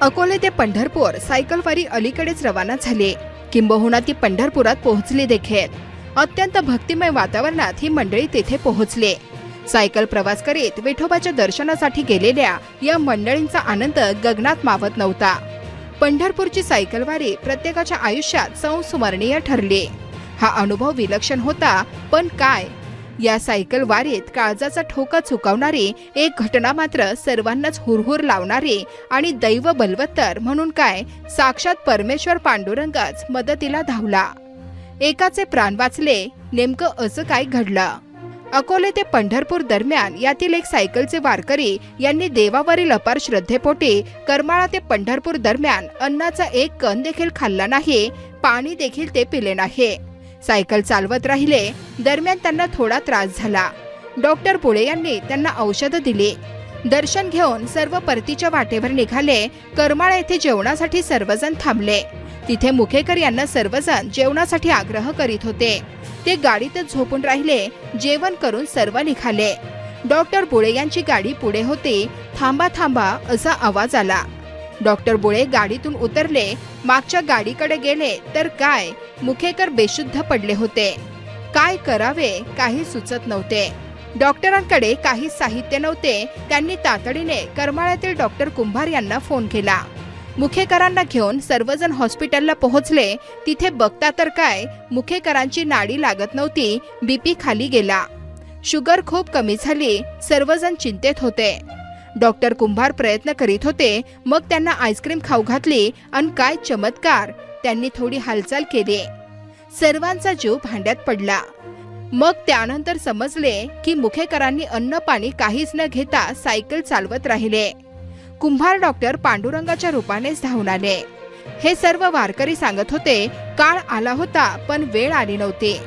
अकोले ते पंढरपूर सायकलवारी अलीकडेच रवाना झाली. किंबहुना ती पंढरपुरात पोहोचली देखील. अत्यंत भक्तिमय वातावरणात ही मंडळी तेथे पोहोचली. सायकल प्रवास करीत विठोबाच्या दर्शनासाठी गेलेल्या या मंडळींचा आनंद गगनात मावत नव्हता. पंढरपूरची सायकलवारी प्रत्येकाच्या आयुष्यात संस्मरणीय ठरली. हा अनुभव विलक्षण होता पण काय? या सायकल वारीत काळजाचा ठोका चुकवणारी एक घटना मात्र सर्वांनाच हुरहुर लावणारी आणि दैव बलवत्तर म्हणून काय साक्षात परमेश्वर पांडुरंगच मदतीला धावला. एकाचे प्राण वाचले नेमकं असं काय घडलं? अकोले ते पंढरपूर दरम्यान यातील एक सायकलचे वारकरी यांनी देवावरील अपार श्रद्धेपोटी करमाळा ते पंढरपूर दरम्यान अन्नाचा एक कण देखील खाल्ला नाही पाणी देखील ते पिले नाही. सायकल चालवत राहिले. दरम्यान त्यांना थोडा त्रास झाला. डॉक्टर पुळे यांनी त्यांना औषधं दिली. दर्शन घेऊन सर्व परतीच्या वाटेवर निघाले. करमाळा येथे जेवणासाठी सर्वजण थांबले. तिथे मुखेकर यांना सर्वजण जेवणासाठी आग्रह करीत होते. ते गाडीतच झोपून राहिले. जेवण करून सर्व निघाले. डॉक्टर पुळे यांची गाडी पुढे होती. थांबा थांबा असा आवाज आला. डॉक्टर बुळे गाडीतून उतरले. मागच्या गाडीकडे गेले तर काय? मुखेकर बेशुद्ध पडले होते. काय करावे? काही सुचत नव्हते. डॉक्टरांकडे काही साहित्य नव्हते. त्यांनी तातडीने करमाळ्यातील डॉक्टर कुंभार यांना फोन केला. मुखेकरांना घेऊन सर्वजण हॉस्पिटलला पोहोचले. तिथे बघता तर काय? मुखेकरांची नाडी लागत नव्हती. बीपी खाली गेला. शुगर खूप कमी झाली. सर्वजण चिंतेत होते. डॉक्टर कुंभार प्रयत्न करीत होते. मग त्यांना आईस्क्रीम खाऊ घातली आणि काय चमत्कार. त्यांनी थोडी हालचाल केली. सर्वांचा जीव भांड्यात पडला. मग त्यानंतर समजले की मुखेकरांनी अन्न पाणी काहीच न घेता सायकल चालवत राहिले. कुंभार डॉक्टर पांडुरंगाच्या रूपानेच धावून आले. हे सर्व वारकरी सांगत होते काळ आला होता पण वेळ आली नव्हती.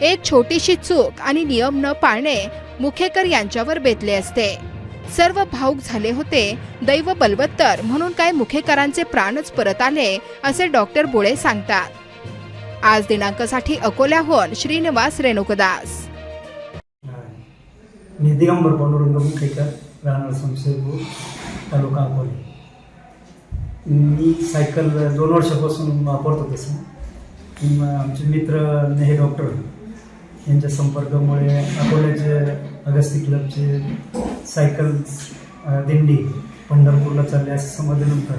एक छोटीशी चूक आणि नियम न पाळणे मुखेकर यांच्यावर बेतले असते. सर्व भाऊक झाले होते. दैव बलवत्तर म्हणून काय मुखेकरांचे प्राणच परत आले असे डॉक्टर बोळे सांगतात. आज दिनांकासाठी अकोल्याहून श्रीनिवास रेणुकदास. मी दिगंबर पांडुरंग मुखेकर राहणार संशयपूर तालुका अकोले. मी सायकल दोन वर्षापासून वापरतो तसं. आमचे मित्र नेहे डॉक्टर यांच्या संपर्कामुळे अकोल्याचे अगस्ती क्लबचे सायकल दिंडी पंढरपूरला चालले असं समजल्यानंतर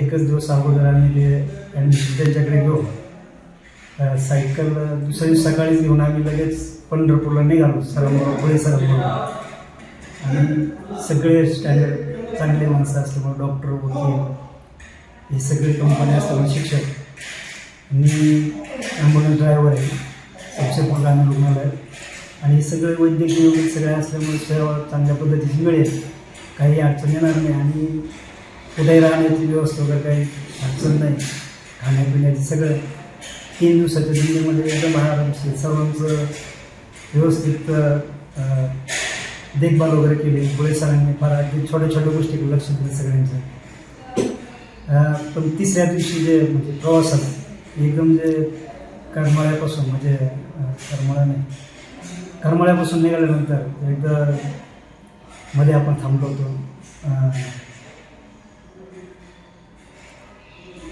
एकच दिवस अगोदर आम्ही ते त्यांच्याकडे घेऊ सायकल दुसऱ्या दिवस सकाळीच घेऊन आम्ही लगेच पंढरपूरला निघालो सरांबरोबर पुढे सरांबरोबर. आणि सगळे स्टँडर्ड चांगले माणसं असल्यामुळे डॉक्टर वकील हे सगळे कंपनी असल्यामुळे शिक्षक आणि ॲम्ब्युलन्स ड्रायव्हर आहे. सबसेपूर आम्ही रुग्णालय. आणि सगळे वैद्यकीय वगैरे सगळे असल्यामुळे सेवा चांगल्या पद्धतीची मिळेल. काही अडचण येणार नाही आणि कुठेही राहण्याची व्यवस्था वगैरे काही अडचण नाही. खाण्यापिण्याची सगळं तीन दिवसाच्या दिल्लीमध्ये एकदम आरामशीर सर्वांचं व्यवस्थित देखभाल वगैरे केली. पुढे सरांनी फार अगदी छोट्या छोट्या गोष्टी लक्ष दिलं सगळ्यांचं. पण तिसऱ्या दिवशी जे म्हणजे प्रवासाला एकदम जे करमाळ्यापासून म्हणजे करमळा करमाळा नाही करमाळ्यापासून निघाल्यानंतर एकदा मध्ये आपण थांबलो होतो. अं,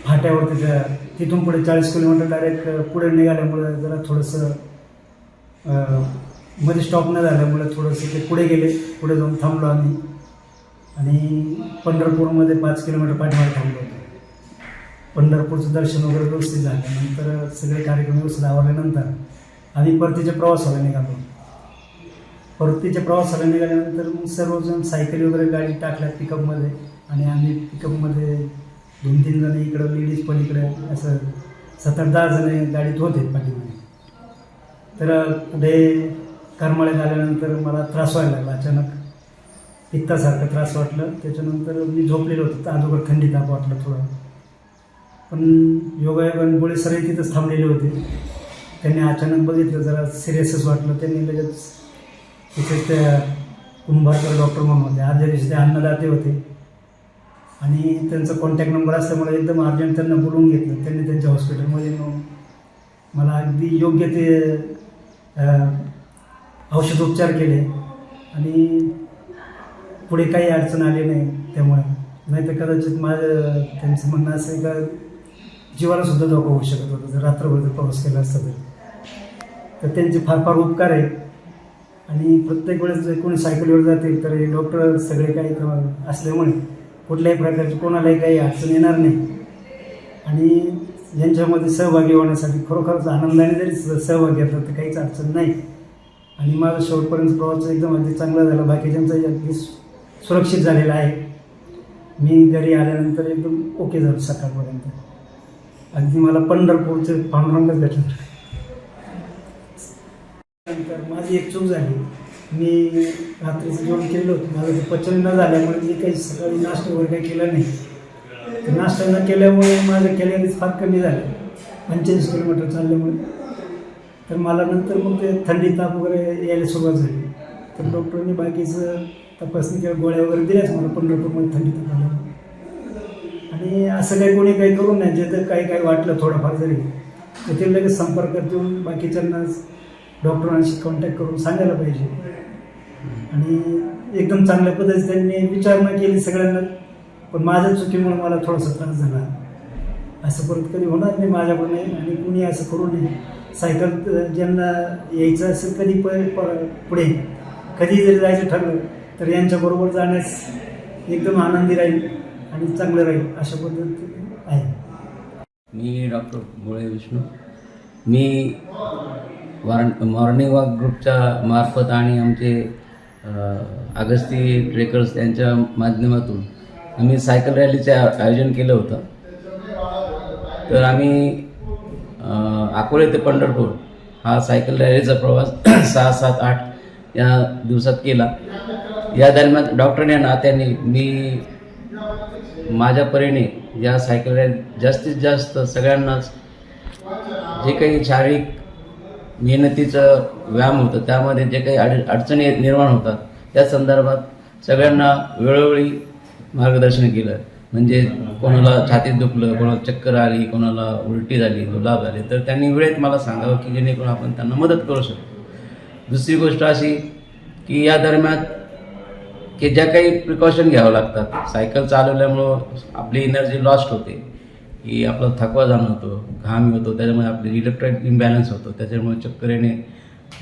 फाट्यावरती त्या तिथून पुढे चाळीस किलोमीटर डायरेक्ट पुढे निघाल्यामुळे जरा थोडंसं मध्ये स्टॉप न झाल्यामुळे थोडंसं ते पुढे गेले. पुढे जाऊन थांबलो आम्ही. आणि पंढरपूरमध्ये पाच किलोमीटर पाठीमागे थांबलो होतो. पंढरपूरचं दर्शन वगैरे व्यवस्थित झालं नंतर सगळे कार्यक्रम व्यवस्थित आवरल्यानंतर आम्ही परतीच्या प्रवासाला निघालो परतीच्या प्रवासाला निघाल्यानंतर मग सर्वजण सायकली वगैरे गाडी टाकल्या पिकअपमध्ये आणि आम्ही पिकअपमध्ये दोन तीन जण इकडं लेडीज पण इकडे असं सात आठ दहा जण गाडीत होते पाठीमध्ये तर पुढे करमाळ्यात आल्यानंतर मला त्रास व्हायला लागला. अचानक पित्तासारखं त्रास वाटलं. त्याच्यानंतर मी झोपलेलो होतो. अगोदर थंडी ताप वाटलं थोडं. पण योगायोगाने गोळे सर तिथंच थांबलेले होते. त्यांनी अचानक बघितलं जरा सिरियसच वाटलं. त्यांनी लगेच तिथे त्या कुंभारकर डॉक्टर म्हणून होते आदल्या ते अन्नदाते होते. आणि त्यांचा कॉन्टॅक्ट नंबर असल्यामुळे एकदम अर्जंट त्यांना बोलवून घेतलं. त्यांनी त्यांच्या हॉस्पिटलमध्ये नेऊन मला अगदी योग्य ते औषधोपचार केले. आणि पुढे काही अडचण आली नाही त्यामुळे. नाही तर कदाचित माझं त्यांचं म्हणणं असं आहे का जीवालासुद्धा धोका होऊ शकत होता. जर रात्रभर जर प्रवास केला असता तर. तर त्यांचे फार फार उपकार आहे आणि प्रत्येक वेळेस जर कोणी सायकलीवर जातील तर हे डॉक्टर सगळे काही असल्यामुळे कुठल्याही प्रकारची कोणालाही काही अडचण येणार नाही. आणि यांच्यामध्ये सहभागी होण्यासाठी खरोखरच आनंदाने जरी सहभागी घेतला तर काहीच अडचण नाही. आणि माझा शेवटपर्यंत प्रवास एकदम अगदी चांगला झाला. बाकीच्यांचा अगदी सुरक्षित झालेला आहे. मी घरी आल्यानंतर एकदम ओके झालो सकाळपर्यंत. अगदी मला पंढरपूरचे पांडुरंगच भेटलं. नंतर माझी एक चूक झाली. मी रात्रीचं जेवण केलं होतं. माझं ते पचन न झाल्यामुळे मी काही सकाळी नाश्ता वगैरे काही केला नाही. नाश्ता न केल्यामुळे माझं कॅलरीज फार कमी झालं. पंचेचाळीस किलोमीटर चालल्यामुळे. तर मला नंतर मग ते थंडी ताप वगैरे यायला सुरुवात झाली. तर डॉक्टरने बाकीचं तपासणी किंवा गोळ्या वगैरे दिल्याच मला. पंढरपूरमध्ये थंडी ताप आला. आणि असं काही कोणी काही करू नाही. जे जर काही काही वाटलं थोडंफार जरी. तर ते लगेच संपर्कात येऊन बाकीच्यांना डॉक्टरांशी कॉन्टॅक्ट करून सांगायला पाहिजे. आणि एकदम चांगल्या पद्धतीने त्यांनी विचारणा केली सगळ्यांना. पण माझ्या चुकीमुळे मला थोडासा त्रास झाला. असं परत कधी होणार नाही माझ्याकडून आणि कुणी असं करू नये. सायकल ज्यांना यायचं असेल कधी प पुढे कधी जरी जायचं ठरलं तर यांच्याबरोबर जाण्यास एकदम आनंदी राहील आणि चांगलं राहील अशा पद्धतीने आहे. मी डॉक्टर गोळे विष्णू. मी वार मॉर्निंग वॉक ग्रुपच्या मार्फत आणि आमचे अगस्ती ट्रेकर्स यांच्या माध्यमातून आम्ही सायकल रॅलीचे आयोजन केलं होतं. तर आम्ही अकोले ते पंढरपूर हा सायकल रॅलीचा प्रवास सहा सात आठ या दिवसात केला. या दरम्यान डॉक्टरने नात्याने मी माझ्या परीने या सायकल रॅली जास्तीत जास्त सगळ्यांनाच जे काही शारीरिक मेहनतीचं व्यायाम होतं. त्यामध्ये जे काही अड अडचणी निर्माण होतात त्या संदर्भात सगळ्यांना वेळोवेळी मार्गदर्शन केलं. म्हणजे कोणाला छातीत दुखलं कोणाला चक्कर आली कोणाला उलटी झाली गुलाब झाले तर त्यांनी वेळेत मला सांगावं की जेणेकरून आपण त्यांना मदत करू शकतो. दुसरी गोष्ट अशी की या दरम्यान की ज्या काही प्रिकॉशन घ्यावं लागतात सायकल चालवल्यामुळं आपली एनर्जी लॉस्ट होते. की आपला थकवा जाणवतो घाम होतो त्याच्यामुळे आपले इलेक्ट्रॉनिक इम्बॅलन्स होतो त्याच्यामुळे चक्कर येणे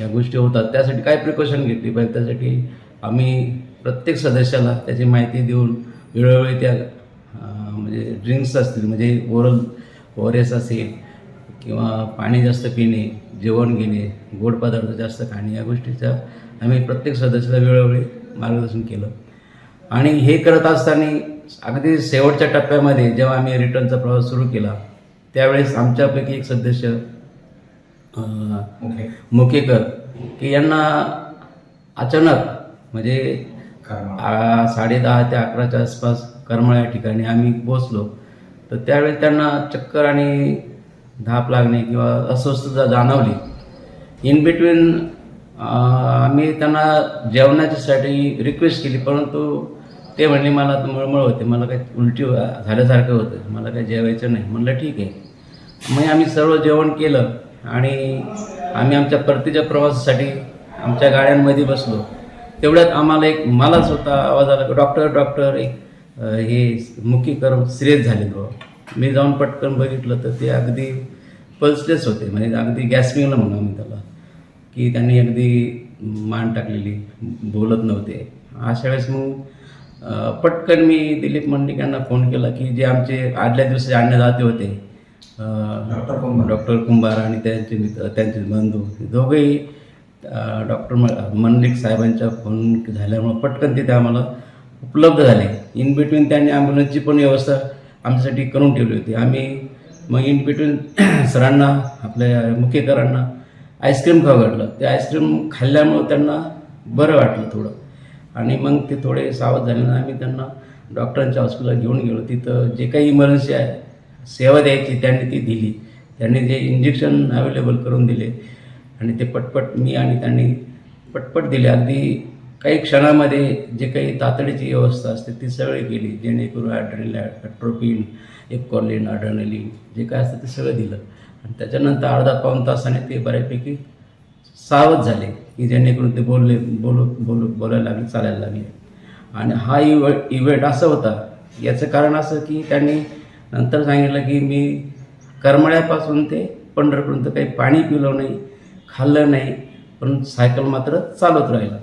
या गोष्टी होतात. त्यासाठी काय प्रिकॉशन घेतली पाहिजे? त्यासाठी आम्ही प्रत्येक सदस्याला त्याची माहिती देऊन वेळोवेळी त्या म्हणजे ड्रिंक्स असतील म्हणजे ओरल ओ आर एस असेल किंवा पाणी जास्त पिणे जेवण घेणे गोड पदार्थ जास्त खाणे या गोष्टीचा आम्ही प्रत्येक सदस्याला वेळोवेळी मार्गदर्शन केलं. आणि हे करत असताना अगदी शेवटच्या टप्प्यामध्ये जेव्हा आम्ही रिटर्नचा प्रवास सुरू केला त्यावेळेस आमच्यापैकी एक सदस्य मुकेकर की यांना अचानक म्हणजे आ- साडेदहा ते अकराच्या आसपास करमाळा या ठिकाणी आम्ही पोचलो तर त्यावेळेस त्यांना चक्कर आणि धाप लागणे किंवा अस्वस्थता जाणवली. इन बिटवीन आम्ही त्यांना जेवणाच्यासाठी रिक्वेस्ट केली परंतु ते म्हणले मला आता मळमळ होते मला काही उलटी झाल्यासारखं होतं मला काही जेवायचं नाही. म्हणलं ठीक आहे. मग आम्ही सर्व जेवण केलं आणि आम्ही आमच्या परतीच्या प्रवासासाठी आमच्या गाड्यांमध्ये बसलो. तेवढ्यात आम्हाला एक मला स्वतः आवाज आला की डॉक्टर डॉक्टर एक हे हे मुखीकर सिरियस झाले बाबा मी जाऊन पटकन बघितलं तर ते अगदी पल्सलेस होते म्हणजे अगदी गॅसमिंगला म्हणू आम्ही त्याला की त्यांनी अगदी मान टाकलेली बोलत नव्हते. अशा वेळेस मग पटकन मी दिलीप मंडिक यांना फोन केला की जे आमचे आदल्या दिवशी अन्नदाते होते डॉक्टर कुंभार. डॉक्टर कुंभार आणि त्यांचे मित्र त्यांचे बंधू दोघेही डॉक्टर मंडिक साहेबांच्या फोन झाल्यामुळं पटकन तिथे आम्हाला उपलब्ध झाले. इन बिटवीन त्यांनी ॲम्ब्युलन्सची पण व्यवस्था आमच्यासाठी करून ठेवली होती. आम्ही मग इन बिटवीन सरांना आपल्या मुख्यकरांना आईस्क्रीम खाऊ घातलं ते आईस्क्रीम खाल्ल्यामुळं त्यांना बरं वाटलं थोडं. आणि मग ते थोडे सावध झाल्यानं आम्ही त्यांना डॉक्टरांच्या हॉस्पिटलला घेऊन गेलो. तिथं जे काही इमर्जन्सी आहे सेवा द्यायची त्यांनी ती दिली. त्यांनी जे इंजेक्शन अवेलेबल करून दिले आणि ते पटपट मी आणि त्यांनी पटपट दिले. अगदी काही क्षणामध्ये जे काही तातडीची व्यवस्था असते ती सगळी केली. जेणेकरून ॲड्रेनल ॲट्रोपिन एपकॉलिन अड्रेनलिन जे काय असतं ते सगळं दिलं. आणि त्याच्यानंतर अर्धा पाऊण तासाने ते बऱ्यापैकी सावध झाले. की जेणेकरून ते बोलले बोलू बोलू बोलायला लागले चालायला लागले. आणि हा इव्ह इव्हेंट असा होता याचं कारण असं की त्यांनी नंतर सांगितलं की मी करमळ्यापासून ते पंढरपर्यंत काही पाणी पिलं नाही खाल्लं नाही पण सायकल मात्र चालत राहिलं.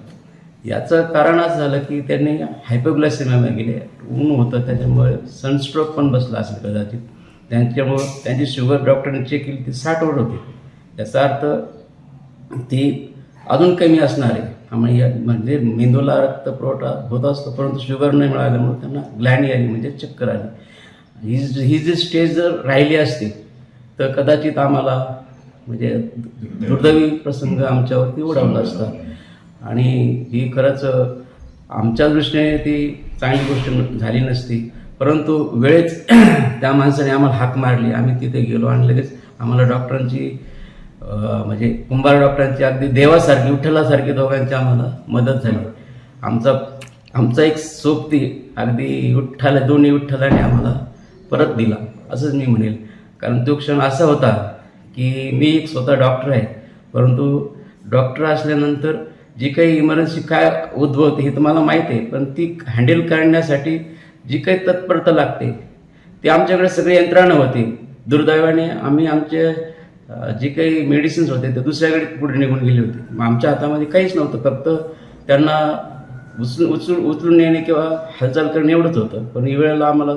याचं कारण असं झालं की त्यांनी हायपोग्लायसेमिया गेले ऊन होतं त्याच्यामुळे सनस्ट्रोक पण बसला असेल कदाचित. त्यांच्यामुळं त्यांची शुगर डॉक्टरने चेक केली ती साठवर होती. याचा अर्थ ती अजून कमी असणार आहे. त्यामुळे या- म्हणजे मेंदूला रक्तपुरवठा होत असतो परंतु शुगर नाही मिळाल्यामुळे त्यांना ग्लॅनी आली म्हणजे चक्कर आली. ही जी- ही जी स्टेज जर राहिली असती तर कदाचित आम्हाला म्हणजे दुर्दैवी प्रसंग आमच्यावरती ओढावला असता. आणि ही खरंच आमच्या दृष्टीने ती चांगली गोष्ट झाली नसती. परंतु वेळेत त्या माणसाने आम्हाला हाक मारली. आम्ही तिथे गेलो आणि लगेच आम्हाला डॉक्टरांची म्हणजे कुंभार डॉक्टरांची अगदी देवासारखी विठ्ठलासारखी दोघांची आम्हाला मदत झाली. आमचा आमचा एक सोबती अगदी विठ्ठल दोन्ही विठ्ठलाने आम्हाला परत दिला असंच मी म्हणेल. कारण तो क्षण असा होता की मी एक स्वतः डॉक्टर आहे परंतु डॉक्टर असल्यानंतर जी काही इमर्जन्सी काय उद्भवते हे तुम्हाला माहीत आहे पण ती हँडल करण्यासाठी जी काही तत्परता लागते ते आमच्याकडे सगळी यंत्रणा होती. दुर्दैवाने आम्ही आमचे जे काही मेडिसिन्स होते ते दुसऱ्याकडे पुढे निघून गेले होते. मग आमच्या हातामध्ये काहीच नव्हतं. फक्त त्यांना उचलून उचलून उचलून नेणे किंवा हालचाल करणे एवढंच होतं. पण या वेळेला आम्हाला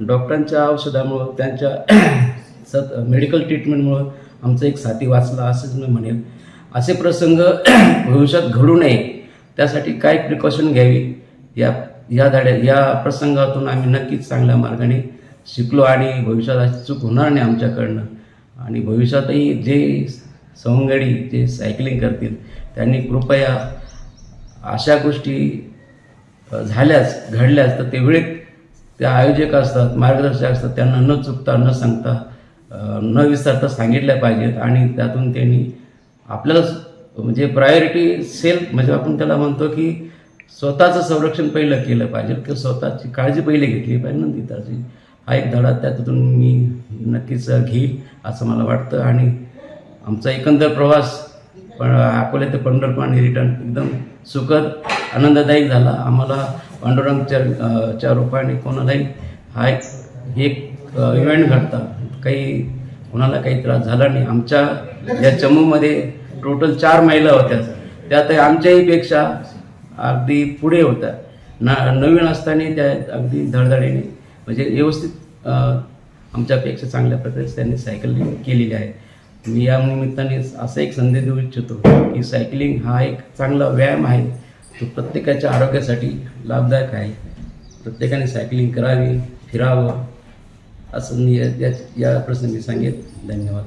डॉक्टरांच्या औषधामुळं त्यांच्या सत मेडिकल ट्रीटमेंटमुळं आमचा एक साथी वाचला असंच मी म्हणेल. असे प्रसंग भविष्यात घडू नये. त्यासाठी काय प्रिकॉशन घ्यावी? या या धड्या या प्रसंगातून आम्ही नक्कीच चांगल्या मार्गाने शिकलो आणि भविष्यात अशी चूक होणार नाही आमच्याकडनं. आणि भविष्यातही जे सवंगडी जे सायकलिंग करतील त्यांनी कृपया अशा गोष्टी झाल्यास घडल्यास तर ते वेळेत आयोजक असतात मार्गदर्शक असतात त्यांना न चुकता न सांगता न विसरता सांगितल्या पाहिजेत आणि त्यातून त्यांनी आपल्याला म्हणजे प्रायोरिटी सेल्फ म्हणजे आपण त्याला म्हणतो की स्वतःचं संरक्षण पहिलं केलं पाहिजे किंवा स्वतःची काळजी पहिले घेतली पाहिजे नंतर त्याची हा एक धडा त्यातून मी नक्कीच घेईल असं मला वाटतं. आणि आमचा एकंदर प्रवास पण अकोले ते पंढरपूर आणि रिटर्न एकदम सुखद आनंददायक झाला. आम्हाला पांडुरंगच्या च्या रूपाने कोणालाही हा एक एक इव्हेंट घडता. काही कोणाला काही त्रास झाला नाही. आमच्या या चमूमध्ये टोटल चार महिला होत्या. त्यात आमच्याही पेक्षा अगदी पुढे होत्या. ना नवीन असताना त्या अगदी धडधडीने म्हणजे व्यवस्थित आमच्यापेक्षा चांगल्या प्रकारे त्यांनी सायकलिंग केलेली आहे. मी या निमित्ताने असा एक संदेश देऊ इच्छितो की सायकलिंग हा एक चांगला व्यायाम आहे. तो प्रत्येकाच्या आरोग्यासाठी लाभदायक आहे. प्रत्येकाने सायकलिंग करावी फिरावं असं मी या या- या प्रसंगी सांगेन. धन्यवाद.